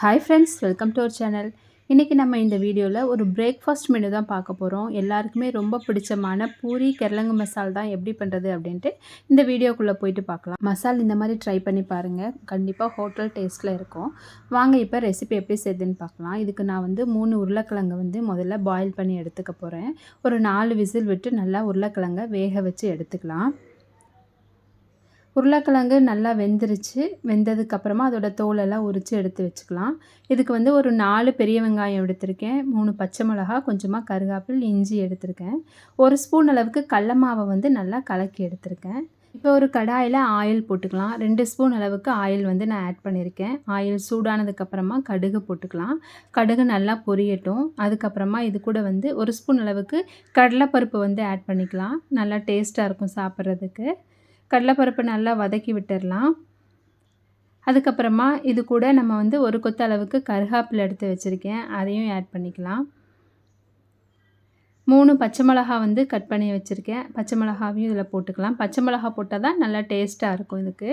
Hi friends welcome to our channel இன்றைக்கி நம்ம இந்த வீடியோவில் ஒரு பிரேக்ஃபாஸ்ட் மெனு தான் பார்க்க போகிறோம் எல்லாருக்குமே ரொம்ப பிடிச்சமான பூரி கிரலங்கு மசால் தான் எப்படி பண்ணுறது அப்படின்ட்டு இந்த வீடியோக்குள்ளே போயிட்டு பார்க்கலாம். மசால் இந்த மாதிரி ட்ரை பண்ணி பாருங்கள் கண்டிப்பாக ஹோட்டல் டேஸ்ட்டில் இருக்கும். வாங்க இப்போ ரெசிபி எப்படி செய்யுதுன்னு பார்க்கலாம். இதுக்கு நான் வந்து மூணு உருளைக்கிழங்கு வந்து முதல்ல பாயில் பண்ணி எடுத்துக்க போகிறேன் ஒரு நாலு விசில் விட்டு நல்லா உருளைக்கிழங்க வேக வச்சு எடுத்துக்கலாம். உருளைக்கிழங்கு நல்லா வெந்துருச்சு. வெந்ததுக்கப்புறமா அதோடய தோலெல்லாம் உரித்து எடுத்து வச்சுக்கலாம். இதுக்கு வந்து ஒரு நாலு பெரிய வெங்காயம் எடுத்திருக்கேன். மூணு பச்சை மிளகா கொஞ்சமாக கருகாப்பில் இஞ்சி எடுத்திருக்கேன். ஒரு ஸ்பூன் அளவுக்கு கடல மாவை வந்து நல்லா கலக்கி எடுத்திருக்கேன். இப்போ ஒரு கடாயில் ஆயில் போட்டுக்கலாம். ரெண்டு ஸ்பூன் அளவுக்கு ஆயில் வந்து நான் ஆட் பண்ணியிருக்கேன். ஆயில் சூடானதுக்கப்புறமா கடுகு போட்டுக்கலாம். கடுகு நல்லா பொரியட்டும். அதுக்கப்புறமா இது கூட வந்து ஒரு ஸ்பூன் அளவுக்கு கடலைப்பருப்பு வந்து ஆட் பண்ணிக்கலாம். நல்லா டேஸ்ட்டாக இருக்கும் சாப்பிட்றதுக்கு. கடலைப்பருப்பு நல்லா வதக்கி விட்டுடலாம் அதுக்கப்புறமா இது கூட நம்ம வந்து ஒரு கொத்த அளவுக்கு கருகாப்பில் எடுத்து வச்சுருக்கேன். அதையும் ஆட் பண்ணிக்கலாம். மூணு பச்சை மிளகா வந்து கட் பண்ணி வச்சுருக்கேன். பச்சை மிளகாவையும் இதில் போட்டுக்கலாம். பச்சை மிளகா போட்டால் தான் நல்லா டேஸ்ட்டாக இருக்கும் இதுக்கு.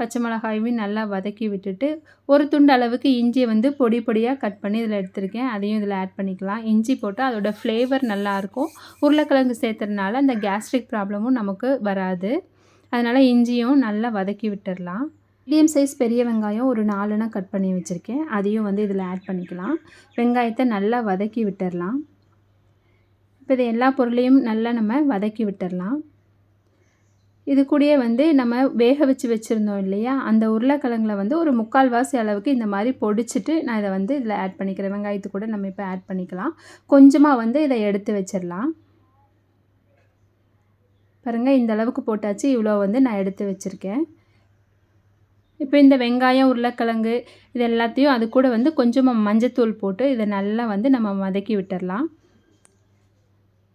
பச்சை மிளகாயும் நல்லா வதக்கி விட்டுட்டு ஒரு துண்டு அளவுக்கு இஞ்சியை வந்து பொடி பொடியாக கட் பண்ணி இதில் எடுத்திருக்கேன். அதையும் இதில் ஆட் பண்ணிக்கலாம். இஞ்சி போட்டால் அதோடய ஃப்ளேவர் நல்லாயிருக்கும் உருளைக்கிழங்கு சேர்த்துறதுனால அந்த கேஸ்ட்ரிக் ப்ராப்ளமும் நமக்கு வராது. அதனால் இஞ்சியும் நல்லா வதக்கி விட்டுடலாம் மீடியம் சைஸ் பெரிய வெங்காயம் ஒரு நாலுனா கட் பண்ணி வச்சுருக்கேன். அதையும் வந்து இதில் ஆட் பண்ணிக்கலாம். வெங்காயத்தை நல்லா வதக்கி விட்டுடலாம் இப்போ இது எல்லா பொருளையும் நல்லா நம்ம வதக்கி விட்டுடலாம் இது கூடயே வந்து நம்ம வேக வச்சு வச்சுருந்தோம் இல்லையா? அந்த உருளைக்கிழங்குல வந்து ஒரு முக்கால் வாசி அளவுக்கு இந்த மாதிரி பொடிச்சிட்டு நான் இதை வந்து இதில் ஆட் பண்ணிக்கிறேன். வெங்காயத்து கூட நம்ம இப்போ ஆட் பண்ணிக்கலாம். கொஞ்சமாக வந்து இதை எடுத்து வச்சிடலாம். பாருங்கள் இந்த அளவுக்கு போட்டாச்சு. இவ்வளோ வந்து நான் எடுத்து வச்சுருக்கேன். இப்போ இந்த வெங்காயம் உருளைக்கிழங்கு இது எல்லாத்தையும் அது கூட வந்து கொஞ்சமாக மஞ்சத்தூள் போட்டு இதை நல்லா வந்து நம்ம வதக்கி விட்டுடலாம்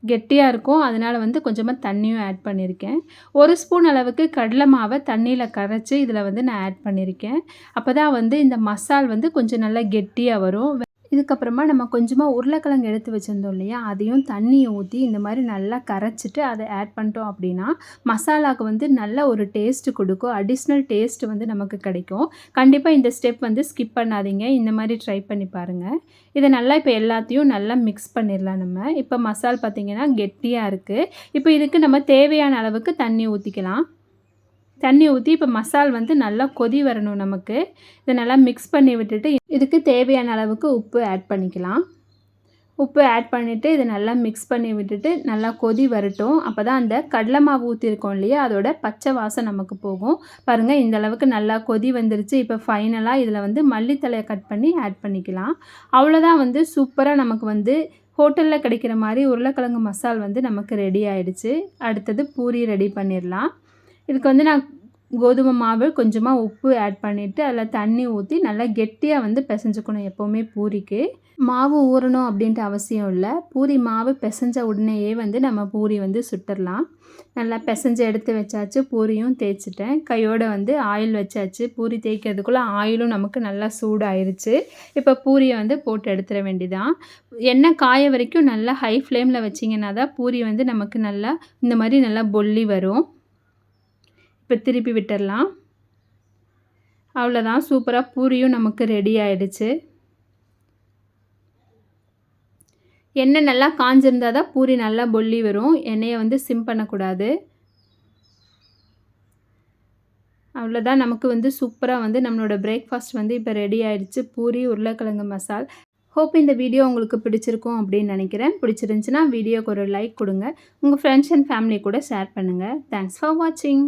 கெட்டியாக இருக்கும். அதனால் வந்து கொஞ்சமாக தண்ணியும் ஆட் பண்ணியிருக்கேன் ஒரு ஸ்பூன் அளவுக்கு கடலை மாவை தண்ணியில் கரைச்சி இதில் வந்து நான் ஆட் பண்ணியிருக்கேன் அப்போ தான் வந்து இந்த மசால் வந்து கொஞ்சம் நல்லா கெட்டியாக வரும். இதுக்கப்புறமா நம்ம கொஞ்சமாக உருளைக்கிழங்கு எடுத்து வச்சுருந்தோம் இல்லையா? அதையும் தண்ணியை ஊற்றி இந்த மாதிரி நல்லா கரைச்சிட்டு அதை ஆட் பண்ணிட்டோம் அப்படின்னா மசாலாவுக்கு வந்து நல்ல ஒரு டேஸ்ட்டு கொடுக்கும். அடிஷ்னல் டேஸ்ட் வந்து நமக்கு கிடைக்கும். கண்டிப்பாக இந்த ஸ்டெப் வந்து ஸ்கிப் பண்ணாதீங்க. இந்த மாதிரி ட்ரை பண்ணி பாருங்கள் இதை நல்லா இப்போ எல்லாத்தையும் நல்லா மிக்ஸ் பண்ணிடலாம் நம்ம. இப்போ மசால் பார்த்திங்கன்னா கெட்டியாக இருக்குது இப்போ இதுக்கு நம்ம தேவையான அளவுக்கு தண்ணி ஊற்றிக்கலாம் தண்ணி ஊற்றி இப்போ மசால் வந்து நல்லா கொதி வரணும் நமக்கு. இதை நல்லா மிக்ஸ் பண்ணி விட்டுட்டு இதுக்கு தேவையான அளவுக்கு உப்பு ஆட் பண்ணிக்கலாம். உப்பு ஆட் பண்ணிவிட்டு இதை நல்லா மிக்ஸ் பண்ணி விட்டுட்டு நல்லா கொதி வரட்டும். அப்போ தான் அந்த கடலை மாவு ஊற்றிருக்கோம் இல்லையா? அதோட பச்சை வாசம் நமக்கு போகும். பாருங்கள் இந்த அளவுக்கு நல்லா கொதி வந்துருச்சு. இப்போ ஃபைனலாக இதில் வந்து மல்லித்தலையை கட் பண்ணி ஆட் பண்ணிக்கலாம். அவ்வளோதான் வந்து சூப்பராக நமக்கு வந்து ஹோட்டலில் கிடைக்கிற மாதிரி உருளைக்கிழங்கு மசால் வந்து நமக்கு ரெடி ஆகிடுச்சு அடுத்தது பூரி ரெடி பண்ணிடலாம் இதுக்கு வந்து நான் கோதுமை மாவு கொஞ்சமாக உப்பு ஆட் பண்ணிவிட்டு அதில் தண்ணி ஊற்றி நல்லா கெட்டியாக வந்து பிசைஞ்சுக்கணும் எப்போவுமே பூரிக்கு. மாவு ஊறணும் அப்படின்ட்டு அவசியம் இல்லை. பூரி மாவு பிசைஞ்ச உடனேயே வந்து நம்ம பூரி வந்து சுட்டுடலாம் நல்லா பிசைஞ்சு எடுத்து வச்சாச்சு பூரியும் தேய்ச்சிட்டேன். கையோடு வந்து ஆயில் வச்சாச்சு. பூரி தேய்க்கிறதுக்குள்ளே ஆயிலும் நமக்கு நல்லா சூடாயிருச்சு. இப்போ பூரியை வந்து போட்டு எடுத்துட வேண்டிதான். எண்ணெய் காய வரைக்கும் நல்லா ஹை ஃப்ளேமில் வச்சிங்கன்னா தான் பூரி வந்து நமக்கு நல்லா இந்த மாதிரி நல்லா பொல்லி வரும். இப்போ திருப்பி விட்டுடலாம். அவ்வளோதான் சூப்பராக பூரியும் நமக்கு ரெடி ஆயிடுச்சு. எண்ணெய் நல்லா காஞ்சிருந்தால் தான் பூரி நல்லா பொல்லி வரும். எண்ணெயை வந்து சிம் பண்ணக்கூடாது. அவ்வளோதான் நமக்கு வந்து சூப்பராக வந்து நம்மளோட பிரேக்ஃபாஸ்ட் வந்து இப்போ ரெடி ஆயிடுச்சு. பூரி உருளைக்கிழங்கு மசால். ஹோப் இந்த வீடியோ உங்களுக்கு பிடிச்சிருக்கும் அப்படின்னு நினைக்கிறேன். பிடிச்சிருந்துச்சின்னா வீடியோக்கு ஒரு லைக் கொடுங்க. உங்கள் ஃப்ரெண்ட்ஸ் அண்ட் ஃபேமிலி கூட ஷேர் பண்ணுங்கள் தேங்க்ஸ் ஃபார் வாட்சிங்